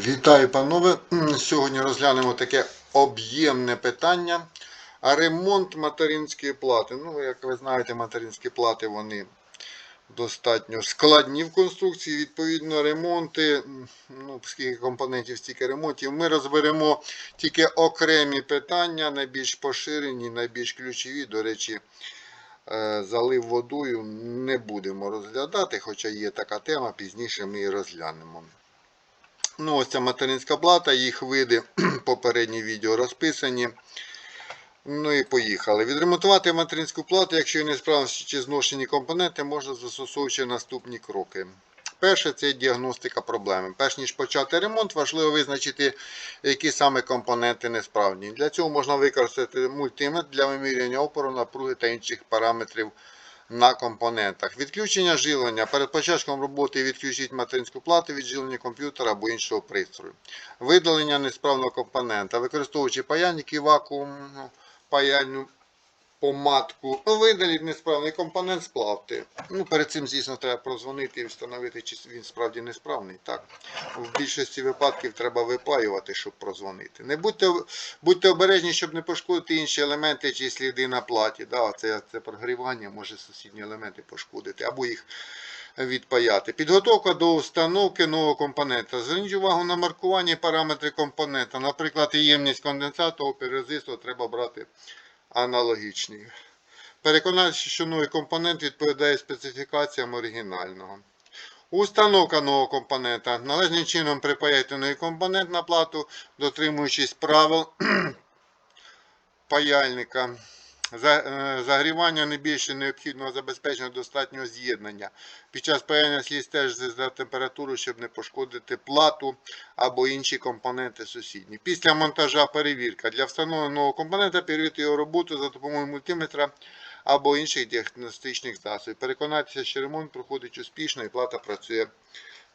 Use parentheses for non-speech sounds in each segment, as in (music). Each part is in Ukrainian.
Вітаю, панове. Сьогодні розглянемо таке об'ємне питання. А ремонт материнської плати. Ну, як ви знаєте, материнські плати вони достатньо складні в конструкції. Відповідно, ремонти, ну, скільки компонентів, стільки ремонтів. Ми розберемо тільки окремі питання, найбільш поширені, найбільш ключові. До речі, е, залив водою не будемо розглядати, хоча є така тема, пізніше ми її розглянемо. Ну, ось ця материнська плата, їх види (clears throat) попередні відео розписані. Ну і поїхали. Відремонтувати материнську плату, якщо є несправності чи зношені компоненти, можна застосовуючи наступні кроки. Перше це діагностика проблеми. Перш ніж почати ремонт, важливо визначити, які саме компоненти несправні. Для цього можна використати мультиметр для вимірювання опору, напруги та інших параметрів на компонентах. Відключення живлення. Перед початком роботи відключіть материнську плату від живлення комп'ютера або іншого пристрою. Видалення несправного компонента. Використовуючи паяльник і вакуумну паяльну помадку, видаліть несправний компонент з плати. Ну, перед цим, звісно, треба прозвонити і встановити, чи він справді несправний. Так. В більшості випадків треба випаювати, щоб прозвонити. Не будьте, будьте обережні, щоб не пошкодити інші елементи чи сліди на платі. Да, це, це прогрівання може сусідні елементи пошкодити, або їх відпаяти. Підготовка до установки нового компонента. Зверніть увагу на маркування параметри компонента. Наприклад, ємність конденсату, опір треба брати аналогічні. Переконатися, що новий компонент відповідає специфікаціям оригінального. Установка нового компонента. Належним чином припаяйте новий компонент на плату, дотримуючись правил (clears throat) паяльника. Е, Загрівання не більше необхідного забезпечення достатнього з'єднання. Під час паяння слід стежити за температурою, щоб не пошкодити плату або інші компоненти сусідні. Після монтажа перевірка. Для встановлення нового компонента перевірити його роботу за допомогою мультиметра або інших діагностичних засобів. Переконайтеся, що ремонт проходить успішно і плата працює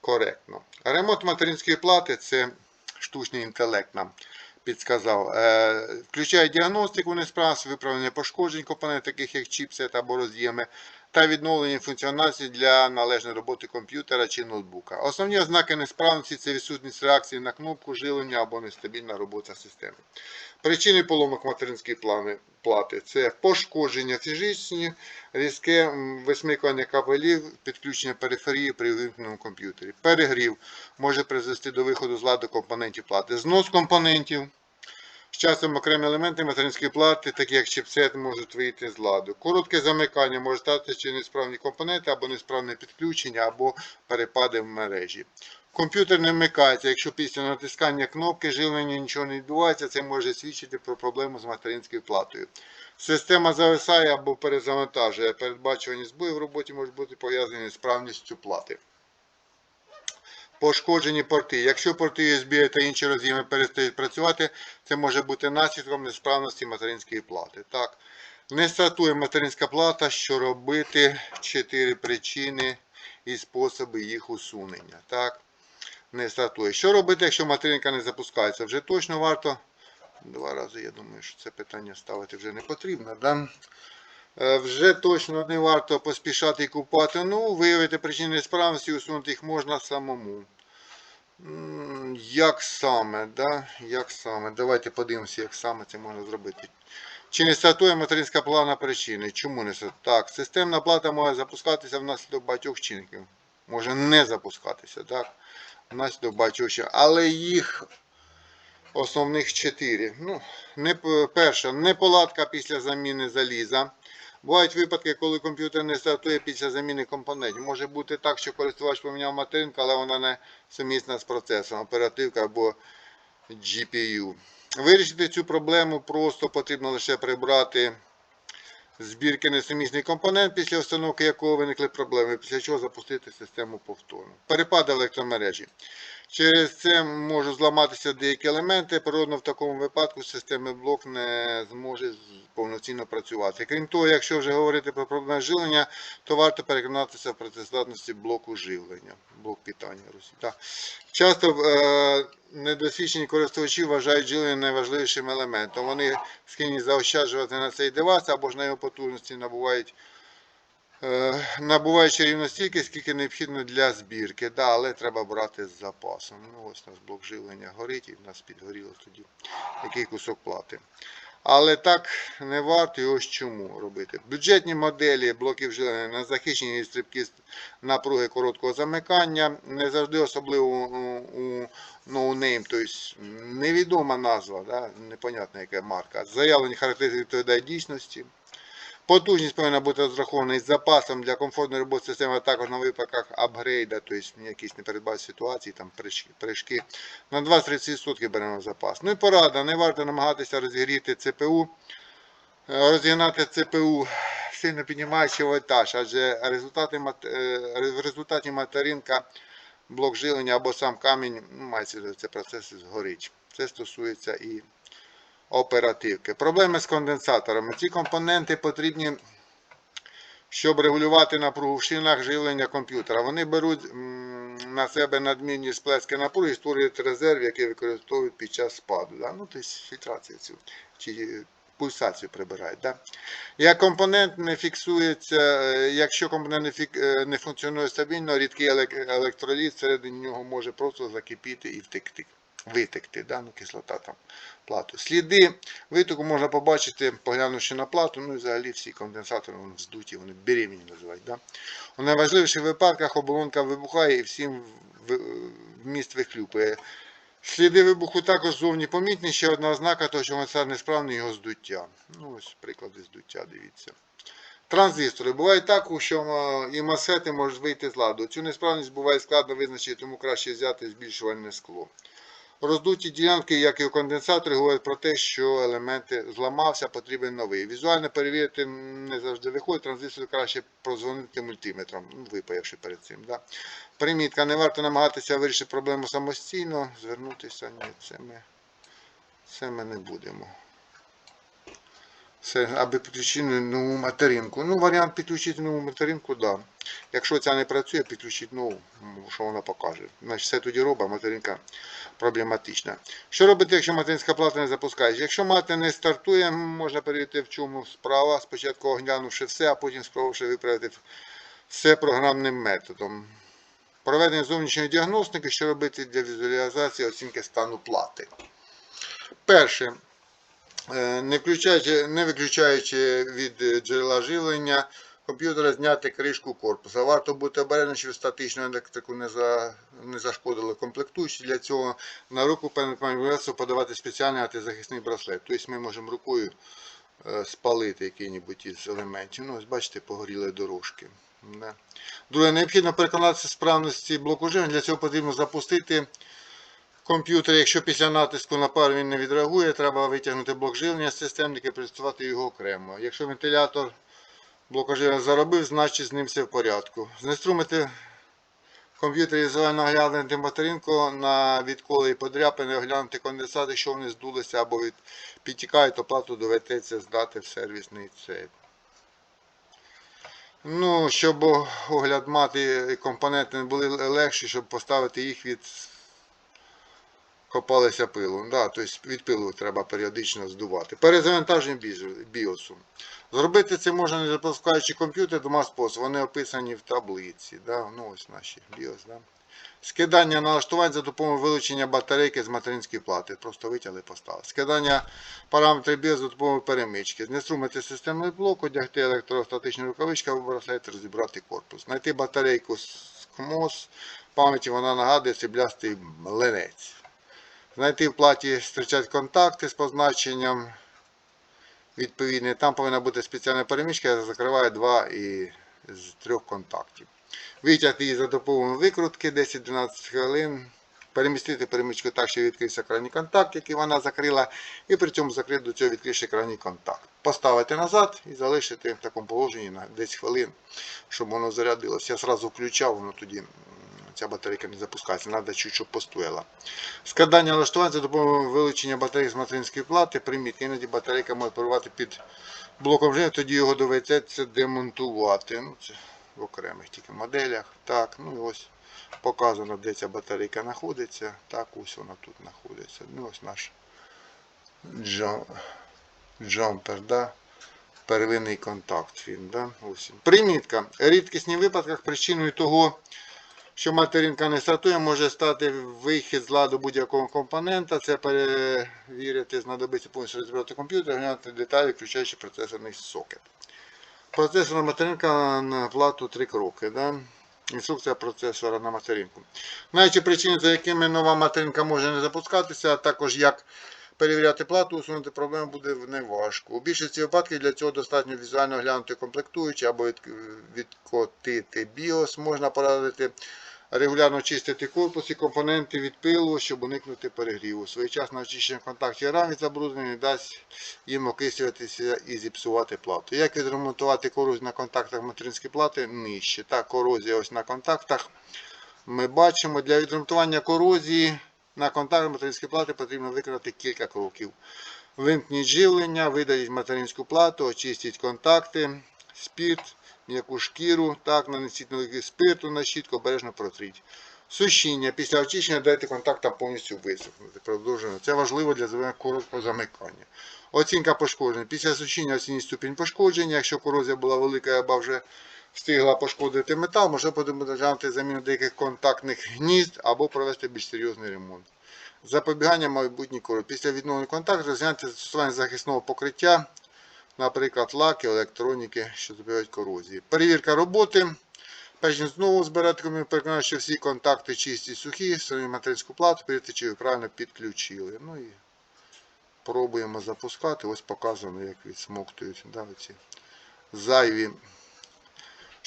коректно. Ремонт материнської плати це штучний інтелект нам підсказав. Е, включає діагностику несправності, виправлення пошкоджень компонентів, таких як чіпсет або роз'єми, та відновлення функціональності для належної роботи комп'ютера чи ноутбука. Основні ознаки несправності це відсутність реакції на кнопку живлення або нестабільна робота системи. Причини поломок материнської плати це пошкодження фізичні, різке висмикування кабелів, підключення периферії при вимкненому комп'ютері. Перегрів може призвести до виходу з ладу компонентів плати. Знос компонентів. З часом окремі елементи материнської плати, такі як чіпсет, можуть вийти з ладу. Коротке замикання може стати чи несправні компоненти, або несправне підключення, або перепади в мережі. Комп'ютер не вмикається, якщо після натискання кнопки живлення нічого не відбувається, це може свідчити про проблему з материнською платою. Система зависає або перезавантажує. Передбачувані збої в роботі можуть бути пов'язані з справністю плати. Пошкоджені порти. Якщо порти USB та інші роз'єми перестають працювати, це може бути наслідком несправності материнської плати. Так. Не стартує материнська плата, що робити чотири причини і способи їх усунення. Так. Не стартує. Що робити, якщо материнка не запускається? Вже точно варто. Два рази, я думаю, що це питання ставити вже не потрібно. Да? Е, Вже точно не варто поспішати і купати. Ну, виявити причини несправності, усунути їх можна самому. Як саме, да? Як саме? Давайте подивимося, як саме це можна зробити. Чи не стартує материнська плана причини? Чому не стартує? Так, системна плата може запускатися внаслідок багатьох чинників. Може не запускатися, так? Внаслідок багатьох чинників. Але їх основних чотири. Ну, не, п- перша, неполадка після заміни заліза. Бувають випадки, коли комп'ютер не стартує після заміни компонентів. Може бути так, що користувач поміняв материнку, але вона не сумісна з процесом, оперативка або GPU. Вирішити цю проблему просто потрібно лише прибрати збірки несумісний компонент, після установки якого виникли проблеми, після чого запустити систему повторно. Перепади електромережі. Через це можуть зламатися деякі елементи. Природно в такому випадку системний блок не зможе повноцінно працювати. Крім того, якщо вже говорити про проблеми живлення, то варто переконатися в працездатності блоку живлення, блок питання. Так. Часто е, недосвідчені користувачі вважають живлення найважливішим елементом. Вони схильні заощаджувати на цей девайс або ж на його потужності набувають набуваючи рівно стільки, скільки необхідно для збірки. Да, але треба брати з запасом. Ну, ось у нас блок живлення горить і в нас підгоріло тоді який кусок плати. Але так не варто і ось чому робити. Бюджетні моделі блоків живлення не захищені від стрибки напруги короткого замикання, не завжди особливо у, ноунейм, тобто невідома назва, да, непонятна яка марка. Заявлені характеристики відповідають дійсності. Потужність повинна бути розрахована із запасом для комфортної роботи системи, а також на випадках апгрейда, тобто якісь непередбачені ситуації, там прыжки. На 20-30% беремо запас. Ну і порада, не варто намагатися розігріти ЦПУ, е, розігнати ЦПУ, сильно піднімаючи вольтаж, адже результати, е, в результаті материнка, блок жилення або сам камінь, ну, мається це процес згорить. Це стосується і оперативки. Проблеми з конденсаторами. Ці компоненти потрібні, щоб регулювати напругу в шинах живлення комп'ютера. Вони беруть на себе надмірні сплески напруги і створюють резерв, який використовують під час спаду. Да? Ну, тобто фільтрацію цю чи пульсацію прибирають. Да? Як компонент не фіксується, е, якщо компонент не, фік, е, не функціонує стабільно, рідкий електроліт всередині нього може просто закипіти і втекти. Витекти, да? ну, кислота там плату. Сліди витоку можна побачити, поглянувши на плату, ну і взагалі всі конденсатори вони вздуті, вони беременні називають. Да? У найважливіших випадках оболонка вибухає і всім вміст вихлюпує. Сліди вибуху також зовні помітні. Ще одна ознака того, що конденсатор несправний його здуття. Ну ось приклади здуття, дивіться. Транзистори. Буває так, що і масети можуть вийти з ладу. Цю несправність буває складно визначити, тому краще взяти збільшувальне скло. Роздуті ділянки, як і у конденсаторі, говорять про те, що елементи зламався, потрібен новий. Візуально перевірити не завжди виходить, транзистор краще прозвонити мультиметром, ну, випаявши перед цим. Да. Примітка, не варто намагатися вирішити проблему самостійно, звернутися, ні, це ми, це ми не будемо. Це аби підключити нову материнку. Ну, варіант підключити нову материнку, так. Да. Якщо ця не працює, підключити нову, що вона покаже. Значить, все тоді робить, материнка проблематична. Що робити, якщо материнська плата не запускається? Якщо мати не стартує, можна перевірити, в чому справа. Спочатку оглянувши все, а потім спробувавши виправити все програмним методом. Проведення зовнішньої діагностики, що робити для візуалізації оцінки стану плати. Перше. Е, Не, включаючи, не виключаючи від е, джерела живлення комп'ютера, зняти кришку корпуса. Варто бути обережним, щоб статичну електрику не, за, не зашкодили комплектуючі. Для цього на руку перед подавати спеціальний антизахисний браслет. Тобто ми можемо рукою е, спалити який-небудь із елементів. Ну, ось бачите, погоріли дорожки. Друге, необхідно переконатися справності блоку живлення. Для цього потрібно запустити комп'ютер, якщо після натиску на пар він не відреагує, треба витягнути блок живлення з системника і пристосувати його окремо. Якщо вентилятор блока живлення заробив, значить з ним все в порядку. Знеструмити в комп'ютері візуально оглянути материнку на відколи і подряпини, оглянути конденсати, якщо вони здулися або від... підтікають, плату доведеться здати в сервісний цеп. Ну, щоб огляд мати і компоненти не були легші, щоб поставити їх від копалися пилом. Да, тобто від пилу треба періодично здувати. Перезавантаження біосу. Зробити це можна не запускаючи комп'ютер двома способами. Вони описані в таблиці. Да? Ну, ось наші біос. Да? Скидання налаштувань за допомогою вилучення батарейки з материнської плати. Просто витягли поставили. Скидання параметрів BIOS за допомогою перемички. Знеструмити системний блок, одягти електростатичні рукавички або браслет, розібрати корпус. Знайти батарейку з КМОС. Пам'яті вона нагадує сріблястий млинець. Знайти в платі зустрічати контакти з позначенням відповідне. Там повинна бути спеціальна перемічка, яка закриває два і з трьох контактів. Витягти її за допомогою викрутки 10-12 хвилин. Перемістити перемичку так, що відкрився крайній контакт, який вона закрила, і при цьому закрити до цього відкривши крайній контакт. Поставити назад і залишити в такому положенні на 10 хвилин, щоб воно зарядилося. Я одразу включав, воно тоді ця батарейка не запускається, треба чуть щоб постояла. Складання налаштувань за допомогою вилучення батареї з материнської плати, примітки, іноді батарейка може перебувати під блоком живлення, тоді його доведеться демонтувати. Ну, це в окремих тільки моделях. Так, ну і ось показано, де ця батарейка знаходиться. Так, ось вона тут знаходиться. Ну ось наш джам- джампер, да? первинний контакт. Він, да? Примітка. В рідкісних випадках причиною того, що материнка не стартує, може стати вихід з ладу будь-якого компонента. Це перевірити, знадобиться повністю розібрати комп'ютер, глянути деталі, включаючи процесорний сокет. Процесорна материнка на плату 3 кроки. Да? Інструкція процесора на материнку. Знаючи причини, за якими нова материнка може не запускатися, а також як перевіряти плату, усунути проблему буде неважко. У більшості випадків для цього достатньо візуально глянути комплектуючі або відкотити BIOS. Можна порадити регулярно чистити корпус і компоненти від пилу, щоб уникнути перегріву. Своєчасне очищення контактів рам від забруднення дасть їм окислюватися і зіпсувати плату. Як відремонтувати корозію на контактах материнської плати нижче. Так, корозія ось на контактах. Ми бачимо, для відремонтування корозії на контактах материнської плати потрібно виконати кілька кроків. Вимкніть живлення, видаліть материнську плату, очистіть контакти, спірт, м'яку шкіру, так, нанесіть налики спирту на щітку, обережно протріть. Сушіння. Після очищення дайте контактам повністю висохнути. Продовжуємо. Це важливо для короткого замикання. Оцінка пошкоджень. Після сушіння оцініть ступінь пошкодження. Якщо корозія була велика або вже встигла пошкодити метал, може потрібно розглянути заміну деяких контактних гнізд або провести більш серйозний ремонт. Запобігання майбутній корозії. Після відновлення контакту розглянути застосування захисного покриття, наприклад, лаки, електроніки, що запобігають корозії. Перевірка роботи. Перш ніж знову збирати комі, переконати, що всі контакти чисті і сухі, встановлюємо материнську плату, перевірити, чи ви правильно підключили. Ну і пробуємо запускати. Ось показано, як відсмоктують да, ці зайві.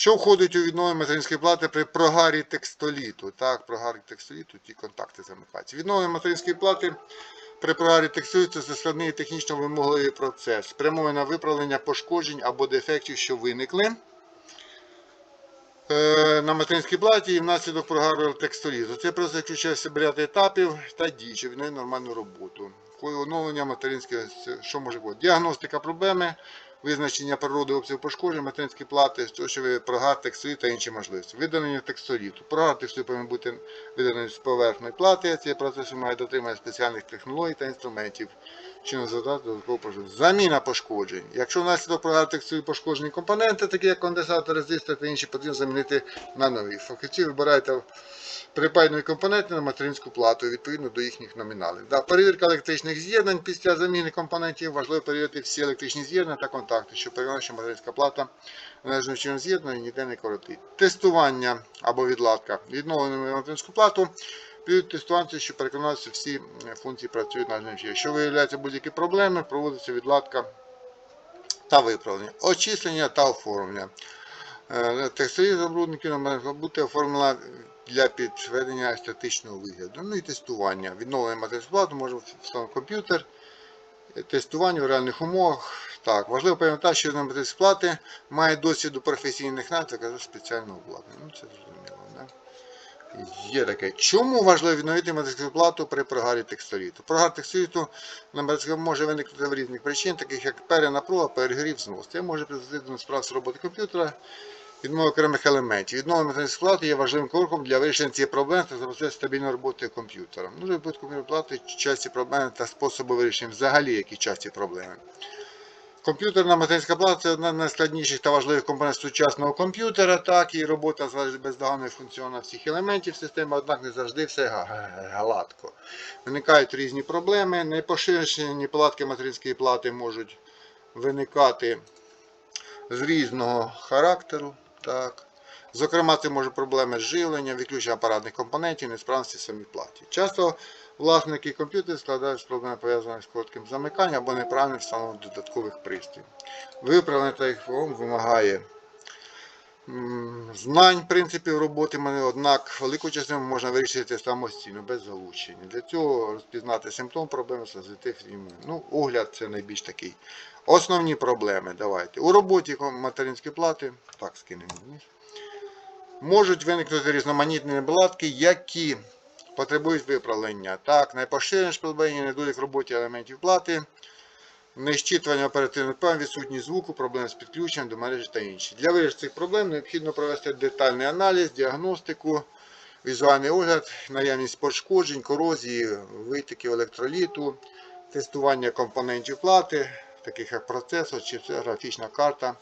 Що входить у відновлення материнської плати при прогарі текстоліту? Так, прогарі текстоліту ті контакти замикаються. Відновлення материнської плати при прогарі текстоліту це складний технічно вимогливий процес, спрямований на виправлення пошкоджень або дефектів, що виникли е, на материнській платі і внаслідок прогару текстолізу. Це процес включає себе ряд етапів та дій, що відновлює нормальну роботу. Оновлення материнської, що може бути? Діагностика проблеми, визначення природи обсягу пошкоджень, материнські плати, що прогар текстові та інші можливості. Видалення текстоліту. Прогар текстоліту повинен бути видалений з поверхної плати. Ці процеси має дотримання спеціальних технологій та інструментів, що не задати додатково пошкоджень. Заміна пошкоджень. Якщо внаслідок прогар текстоліту пошкоджені компоненти, такі як конденсатор, резистор та інші, потрібно замінити на нові. Фахівці вибираєте припаяної компоненти на материнську плату відповідно до їхніх номіналів. Да, перевірка електричних з'єднань після заміни компонентів важливо перевірити всі електричні з'єднання та контакти, щоб переконати, що материнська плата належним чином з'єднана і ніде не коротить. Тестування або відладка. Відновлено материнську плату. Під тестування, щоб переконатися, всі функції працюють належним чином. Якщо виявляються будь-які проблеми, проводиться відладка та виправлення, очислення та оформлення. Е, Текстові забрудники має бути оформлена для підведення естетичного вигляду. Ну і тестування. Відновлення плати може встановити комп'ютер. Е, Тестування в реальних умовах. Так, важливо пам'ятати, що на матеріальні має досвід у професійних навиках спеціального обладнання. Ну, це зрозуміло, да? Є таке. Чому важливо відновити матеріальну плату при прогарі текстоліту? Прогар текстоліту на може виникнути в різних причин, таких як перенапруга, перегрів, знос. Це може призвести до справ роботи комп'ютера, відмови окремих елементів. Відновлення матеріальної плати є важливим кроком для вирішення цієї проблеми та забезпечення стабільної роботи комп'ютера. Ну, випадку комп'ютерної плати часті проблеми та способи вирішення взагалі, які часті проблеми. Комп'ютерна материнська плата це одна з найскладніших та важливих компонентів сучасного комп'ютера, так, і робота з бездоганною функціонує всіх елементів системи, однак не завжди все гладко. Виникають різні проблеми, непоширені платки материнської плати можуть виникати з різного характеру. Так. Зокрема, це може проблеми з живленням, відключення апаратних компонентів, несправності в самій платі. Часто власники комп'ютерів складають з проблем пов'язаних з коротким замиканням або неправильним встановленням додаткових пристроїв. Виправлення та їх форм вимагає знань принципів роботи однак велику частину можна вирішити самостійно, без залучення. Для цього розпізнати симптом проблеми імунів. Ну, огляд це найбільш такий. Основні проблеми. Давайте. У роботі материнської плати, так, скинемо можуть виникнути різноманітні неполадки, які потребують виправлення. Так, найпоширеніше проблема недолік в роботі елементів плати, нещитування оперативних план, відсутність звуку, проблеми з підключенням до мережі та інші. Для вирішення цих проблем необхідно провести детальний аналіз, діагностику, візуальний огляд, наявність пошкоджень, корозії, витоків електроліту, тестування компонентів плати, таких як процесор, чи графічна карта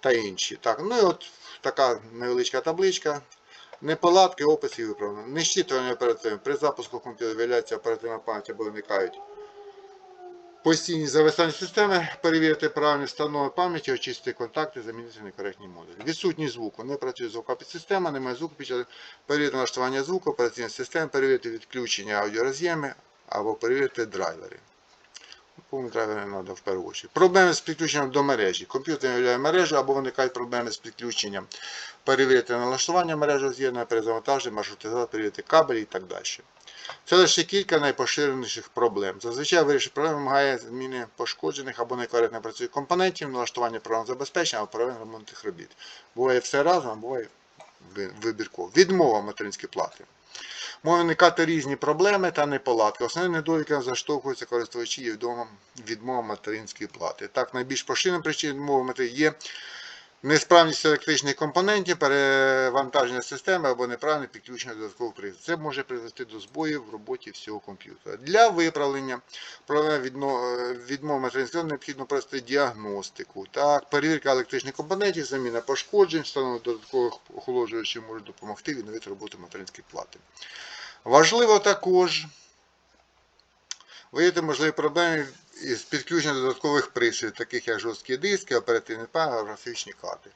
та інші. Так, ну і от така невеличка табличка. Неполадки, опис і виправлення. Нещитування оперативно. При запуску комп'ютера виявляється оперативна пам'ять або виникають постійні зависання системи, перевірити правильні встанови пам'яті, очистити контакти, замінити некоректні модулі. Відсутність звуку. Не працює звукова підсистема, немає звуку під час перевірити налаштування звуку, операційної системи, перевірити відключення аудіороз'єми або перевірити драйвери. Драйвери треба в першу чергу. Проблеми з підключенням до мережі. Комп'ютер являє мережу або виникають проблеми з підключенням. Перевірити налаштування мережі з'єднання, перезавантаження, маршрутизацію, перевірити кабелі і так далі. Це лише кілька найпоширеніших проблем. Зазвичай вирішення проблем вимагає зміни пошкоджених або некоректно працюючих компонентів, налаштування програм забезпечення або проведення ремонтних робіт. Буває все разом, а буває вибірково. Відмова материнської плати. Можуть виникати різні проблеми та неполадки. Основним недоліком заштовхуються користувачі відмови материнської плати. Так, найбільш поширеним причиною відмови є несправність електричних компонентів, перевантаження системи або неправильне підключення додаткових приладів. Це може призвести до збоїв в роботі всього комп'ютера. Для виправлення проблем відмови плати необхідно провести діагностику. Так, перевірка електричних компонентів, заміна пошкоджень, встановлення додаткових охолоджувачів може допомогти відновити роботу материнської плати. Важливо також виявити можливі проблеми із підключенням додаткових пристроїв, таких як жорсткі диски, оперативні пам'ять, графічні карти.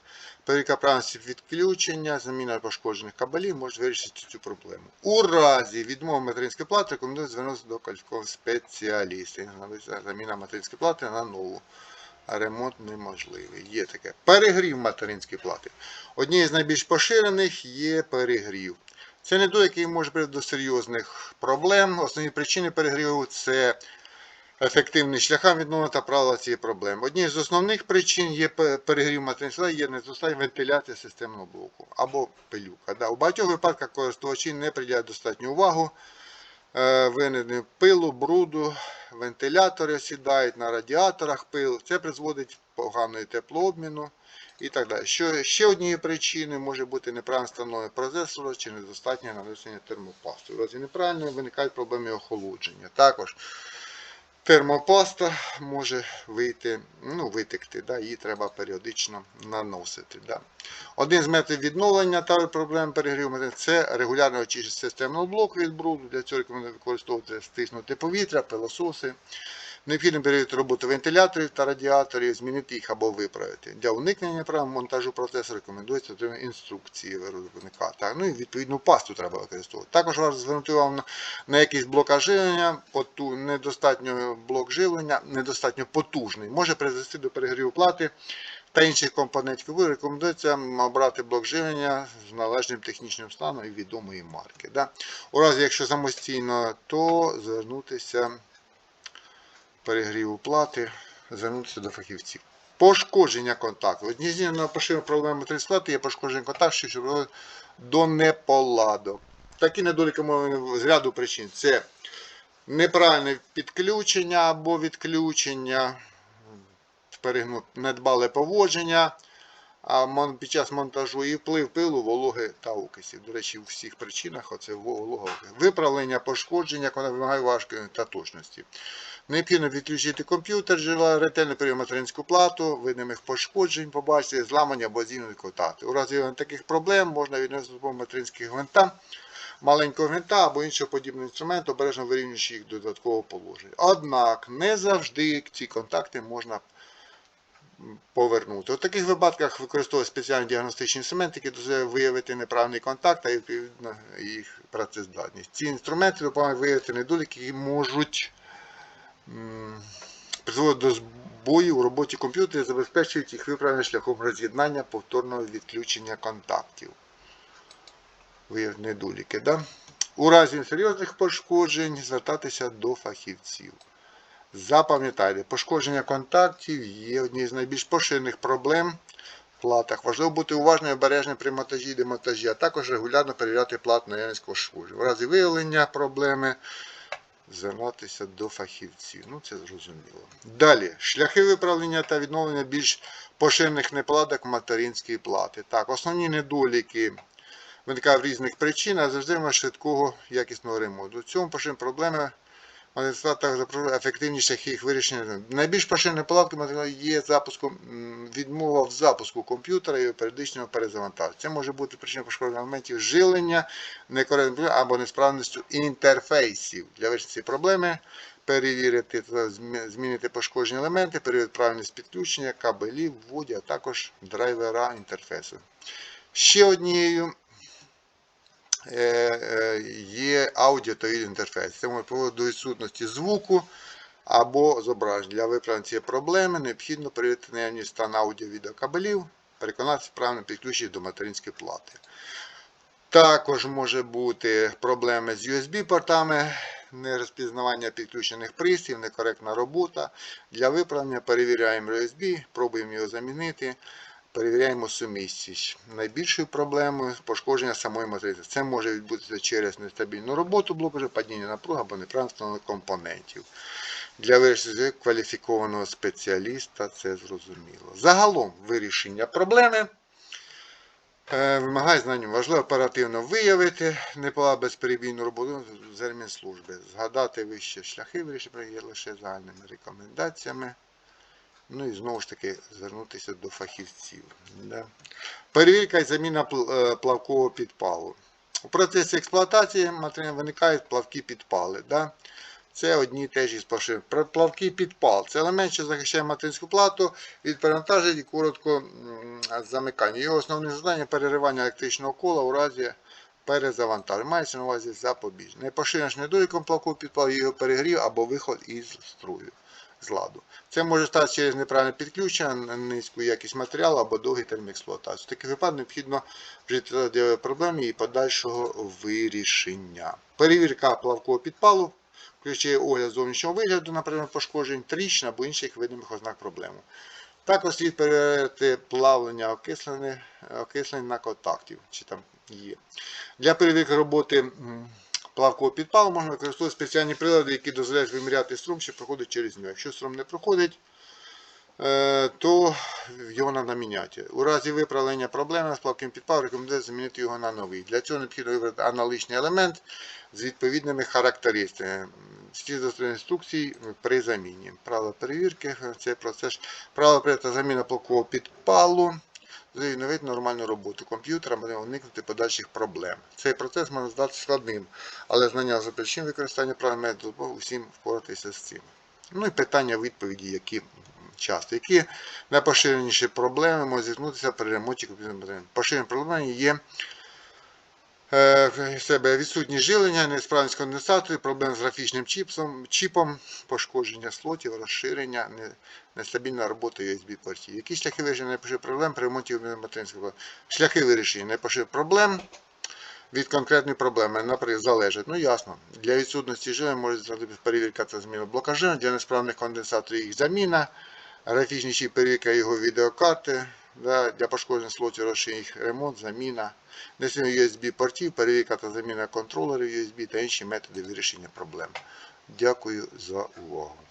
Перевірка правильності відключення, заміна пошкоджених кабелів може вирішити цю проблему. У разі відмови материнської плати рекомендую звернутися до кваліфікованого спеціаліста. Заміна материнської плати на нову. А ремонт неможливий. Є таке. Перегрів материнської плати. Однією з найбільш поширених є перегрів. Це недолік, який може привести до серйозних проблем. Основні причини перегріву це ефективні шляхам відновлення та правила цієї проблеми. Однією з основних причин є перегрів материнства, є недостатня вентиляція системного блоку або пилюка. Да, у багатьох випадках користувачі не приділяють достатню увагу е, винайденню пилу, бруду, вентилятори сідають на радіаторах пил. Це призводить до поганого теплообміну і так далі. Що ще однією причиною може бути неправильне встановлення процесора чи недостатнє нанесення термопасту. У разі неправильно виникають проблеми охолодження. Також термопаста може вийти, ну, витекти, да, її треба періодично наносити. Да. Один з методів відновлення та проблем перегріву – це регулярно очищення системного блоку від бруду. Для цього рекомендую використовувати стиснути повітря, пилососи. Необхідно перевірити роботу вентиляторів та радіаторів, змінити їх або виправити. Для уникнення прав монтажу процесора рекомендується отримати інструкції виробника. Так, ну і відповідну пасту треба використовувати. Також варто звернути увагу на, якийсь блок живлення, поту, недостатньо блок живлення, недостатньо потужний, може призвести до перегріву плати та інших компонентів. Рекомендується обрати блок живлення з належним технічним станом і відомої марки. Да? У разі, якщо самостійно, то звернутися перегріву плати, звернутися до фахівців. Пошкодження контакту. Одні з на поширених проблем материнської плати є пошкодження контакту, що приводить до неполадок. Такі недоліки можуть з ряду причин. Це неправильне підключення або відключення, недбале поводження а під час монтажу і вплив пилу, вологи та окисів. До речі, у всіх причинах оце волога. Виправлення пошкодження, коли вимагає важкої та точності. Необхідно відключити комп'ютер, жила, ретельно перевірити материнську плату, видимих пошкоджень, побачити, зламання або зінові контакти. У разі таких проблем можна віднести до материнських гвинта, маленького гвинта або іншого подібного інструменту, обережно вирівнюючи їх до додаткового положення. Однак не завжди ці контакти можна повернути. У таких випадках використовують спеціальні діагностичні інструменти, які дозволяють виявити неправильний контакт та відповідно їх працездатність. Ці інструменти допомагають виявити недоліки, які можуть м, призводити до збоїв у роботі комп'ютера і забезпечують їх виправлення шляхом роз'єднання повторного відключення контактів. Виявити недоліки. Да? У разі серйозних пошкоджень звертатися до фахівців. Запам'ятайте, пошкодження контактів є однією з найбільш поширених проблем в платах. Важливо бути уважним і обережним при монтажі і демонтажі, а також регулярно перевіряти плату наявність пошкоджень. В разі виявлення проблеми звернутися до фахівців. Ну, це зрозуміло. Далі, шляхи виправлення та відновлення більш поширених неполадок материнської плати. Так, основні недоліки виникають в різних причинах, завжди немає швидкого якісного ремонту. У цьому поширені проблеми Магазин також запропонує ефективніших їх вирішення. Найбільш неполадки матеріалу є запуску, м, відмова в запуску комп'ютера і періодичного перезавантаження. Це може бути причиною пошкодження елементів жилення, некоректним або несправністю інтерфейсів. Для вирішення цієї проблеми перевірити змінити пошкоджені елементи, перевірити правильність підключення, кабелів, вводі, а також драйвера інтерфейсу. Ще однією є аудіо та відеоінтерфейс. Це до відсутності звуку або зображень. Для виправлення цієї проблеми необхідно перевірити наявність стан аудіо-відеокабелів, переконатися в правильному підключенні до материнської плати. Також може бути проблеми з USB-портами, нерозпізнавання підключених пристроїв, некоректна робота. Для виправлення перевіряємо USB, пробуємо його замінити, перевіряємо сумісність. Найбільшою проблемою пошкодження самої матриці. Це може відбутися через нестабільну роботу блоку, падіння напруги або неправильно компонентів. Для вирішення кваліфікованого спеціаліста це зрозуміло. Загалом вирішення проблеми е, вимагає знань. Важливо оперативно виявити непола безперебійну роботу з адмінслужби, згадати вище шляхи вирішення є лише загальними рекомендаціями. Ну і знову ж таки звернутися до фахівців. Да. Перевірка і заміна е, плавкового підпалу. У процесі експлуатації виникають плавкі підпали. Да? Це одні і те із поширень. Плавкий підпал це елемент, що захищає материнську плату від перевантажень і коротко замикання. Його основне завдання переривання електричного кола у разі перезавантаження. Мається на увазі запобіження. Найпоширенішим недоліком плавкового підпалу його перегрів або виход із струю з ладу. Це може статися через неправильне підключення, низьку якість матеріалу або довгий термін експлуатації. В такий випадок необхідно вжити проблеми і подальшого вирішення. Перевірка плавкового підпалу включає огляд зовнішнього вигляду на предмет пошкоджень, тріщин або інших видимих ознак проблеми. Також слід перевірити плавлення окислень на контактів, чи там є. Для перевірки роботи плавкового підпалу можна використовувати спеціальні прилади, які дозволяють виміряти струм, що проходить через нього. Якщо струм не проходить, е, то його треба міняти. У разі виправлення проблеми з плавким підпалом рекомендується замінити його на новий. Для цього необхідно вибрати аналогічний елемент з відповідними характеристиками. Слід застосувати інструкцій при заміні. Правила перевірки, це процес. Правила заміна плавкового підпалу відновить нормальну роботу комп'ютера, можна уникнути подальших проблем. Цей процес може здатися складним, але знання за причин використання програми методу усім впоратися з цим. Ну і питання відповіді, які часто. Які найпоширеніші проблеми можуть зіткнутися при ремонті комп'ютерних матеріалів? Поширені проблеми є себе відсутність жилення, несправність конденсаторів, проблеми з графічним чіпсом, чіпом, пошкодження слотів, розширення, нестабільна робота USB-портів. Які шляхи вирішення найпоширеніших проблем при ремонті материнського? Шляхи вирішення найпоширеніших проблем від конкретної проблеми, наприклад, залежать. Ну ясно. Для відсутності жилення може знадобитися перевірка та зміна блока для несправних конденсаторів їх заміна, графічний чіп перевірка його відеокарти, для пошкоджень слотів розширення їх ремонт, заміна, несення USB-портів, перевірка та заміна контролерів USB та інші методи вирішення проблем. Дякую за увагу.